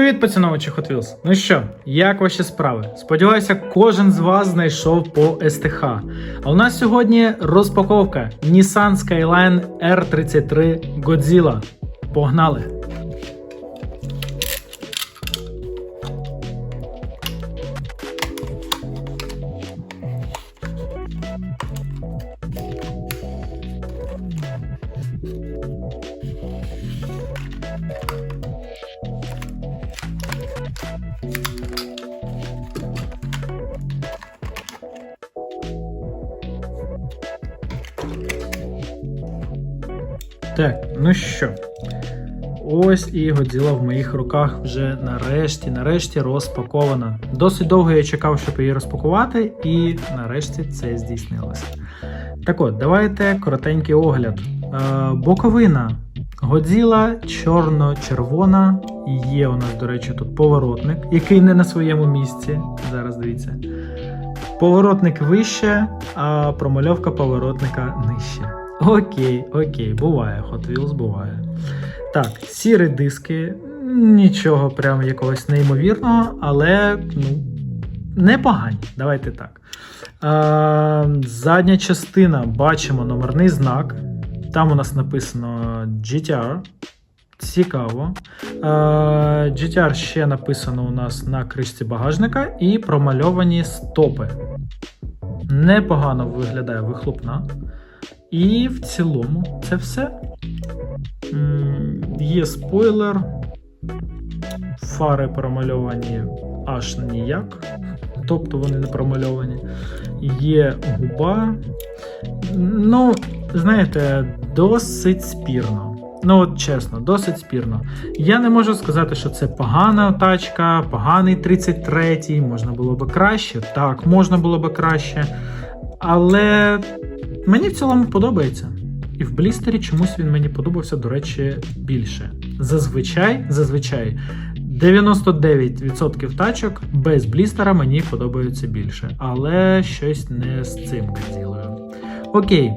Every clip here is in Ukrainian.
Привіт, поціновичі Hot Wheels! Ну що, як ваші справи? Сподіваюся, кожен з вас знайшов по СТХ. А у нас сьогодні розпаковка Nissan Skyline R33 Godzilla. Погнали! Так, ну що. Ось і Годзіла в моїх руках вже нарешті, нарешті розпакована. Досить довго я чекав, щоб її розпакувати, і нарешті це здійснилося. Так от, давайте коротенький огляд. Е, боковина. Годзіла чорно-червона. Є у нас, до речі, тут поворотник, який не на своєму місці. Зараз дивіться. Поворотник вище, а промальовка поворотника нижче. Окей, окей, буває, Hot Wheels буває. Так, сірі диски, нічого прям якогось неймовірного, але ну, непогані. Давайте так. Е, задня частина бачимо номерний знак. Там у нас написано GTR. Цікаво. Е, GTR ще написано у нас на кришці багажника і промальовані стопи. Непогано виглядає вихлопна. І в цілому це все. Є спойлер. Фари промальовані аж ніяк. Тобто вони не промальовані. Є губа. Ну, знаєте, досить спірно. Ну, от чесно, досить спірно. Я не можу сказати, що це погана тачка, поганий 33-й, можна було би краще. Так, можна було би краще. Але мені в цілому подобається. І в блістері чомусь він мені подобався, до речі, більше. Зазвичай, зазвичай, 99% тачок без блістера мені подобаються більше. Але щось не з цим Годзілою. Окей.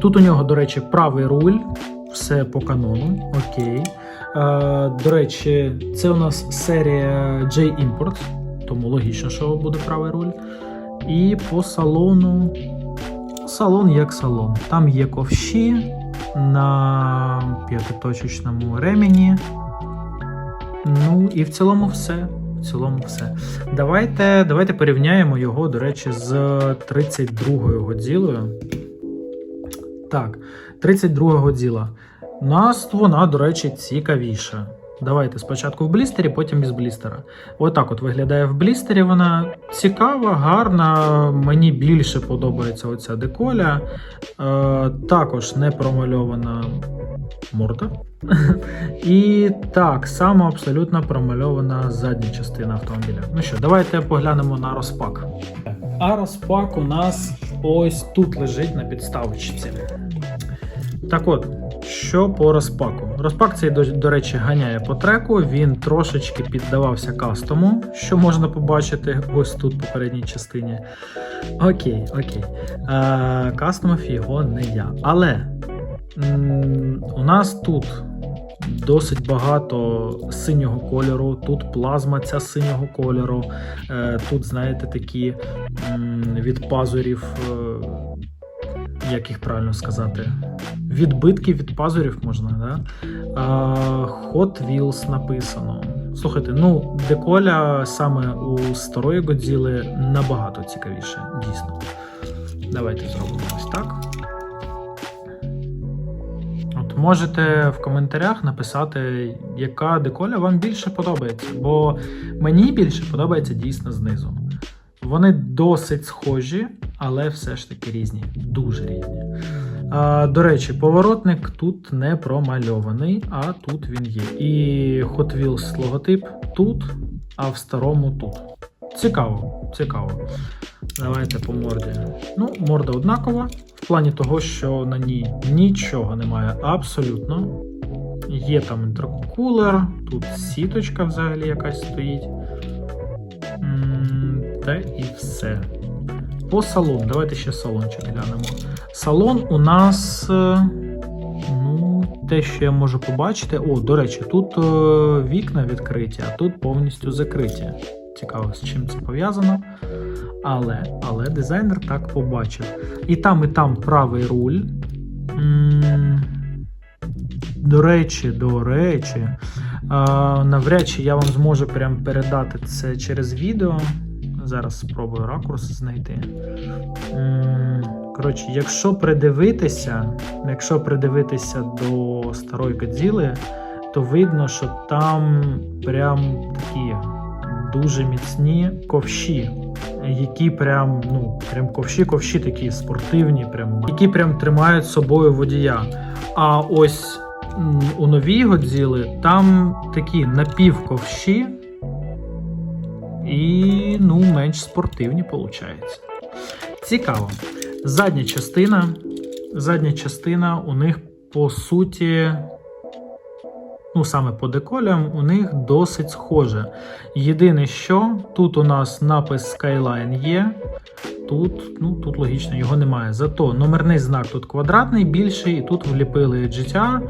Тут у нього, до речі, правий руль, все по канону. Окей. До речі, це у нас серія J-Import, тому логічно, що буде правий руль. І по салону. Салон як салон. Там є ковші на п'ятиточечному ремені. Ну і в цілому все. В цілому все. Давайте, давайте порівняємо його, до речі, з 32-ю Годзілою. Так, 32 Годзіла. У нас вона, до речі, цікавіша. Давайте спочатку в блістері, потім без блістера. Отак от виглядає в блістері. Вона цікава, гарна. Мені більше подобається оця деколя. Е, також не промальована морда. І так само абсолютно промальована задня частина автомобіля. Ну що, давайте поглянемо на розпак. А розпак у нас ось тут лежить на підставочці. Так от, що по розпаку? Розпак цей, до, речі, ганяє по треку. Він трошечки піддавався кастому, що можна побачити ось тут в попередній частині. Окей, окей. Е, кастомив його не я. Але м, у нас тут досить багато синього кольору, тут плазма ця синього кольору. Е, тут, знаєте, такі від пазурів. Е, як їх правильно сказати? Відбитки від пазурів можна, да? А, Hot Wheels написано. Слухайте, ну, деколя саме у старої Годзіли набагато цікавіше, дійсно. Давайте зробимо ось так. От можете в коментарях написати, яка деколя вам більше подобається, бо мені більше подобається дійсно знизу. Вони досить схожі, але все ж таки різні, дуже різні. А, до речі, поворотник тут не промальований, а тут він є. І Hot Wheels логотип тут, а в старому тут. Цікаво, цікаво. Давайте по морді. Ну, морда однакова, в плані того, що на ній нічого немає абсолютно. Є там інтеркулер, тут сіточка взагалі якась стоїть. Та і все. По салону. Давайте ще салончик глянемо. Салон у нас. е, Ну, те, що я можу побачити. О, до речі, тут е, вікна відкриті, а тут повністю закриті. Цікаво, з чим це пов'язано. Але, але дизайнер так побачив. І там, і там правий руль. До речі, до речі, а, навряд чи я вам зможу прям передати це через відео. Зараз спробую ракурс знайти. Коротше, якщо придивитися, якщо придивитися до старої Годзіли, то видно, що там прям такі дуже міцні ковші, які прям, ну, прям ковші-ковші такі спортивні, прям, які прям тримають собою водія. А ось у новій Годзіли там такі напівковші і ну, менш спортивні, виходить. Цікаво. Задня частина. Задня частина у них по суті, ну саме по деколям, у них досить схоже. Єдине, що тут у нас напис Skyline є. Тут, ну, тут логічно його немає. Зато номерний знак тут квадратний, більший, і тут вліпили GTR.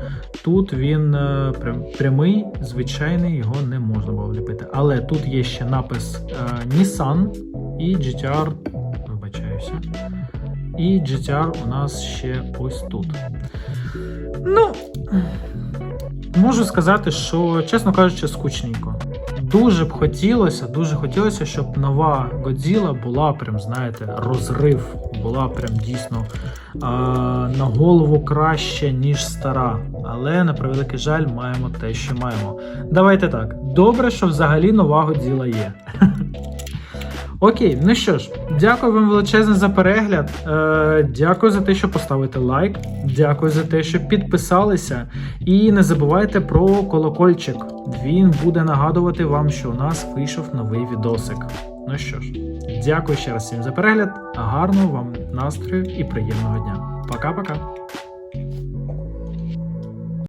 Тут він е, прям, прямий, звичайний, його не можна було вліпити. Але тут є ще напис е, Nissan і GTR, вибачаюся. І GTR у нас ще ось тут. Ну, можу сказати, що, чесно кажучи, скучненько. Дуже б хотілося, дуже хотілося, щоб нова Godzilla була прям, знаєте, розрив, була прям дійсно е, на голову краще, ніж стара. Але на превеликий жаль, маємо те, що маємо. Давайте так. Добре, що взагалі нова Godzilla є. Окей, ну що ж, дякую вам величезне за перегляд. Е, дякую за те, що поставите лайк. Дякую за те, що підписалися. І не забувайте про колокольчик. Він буде нагадувати вам, що у нас вийшов новий відосик. Ну що ж, дякую ще раз всім за перегляд. Гарного вам настрою і приємного дня. Пока-пока.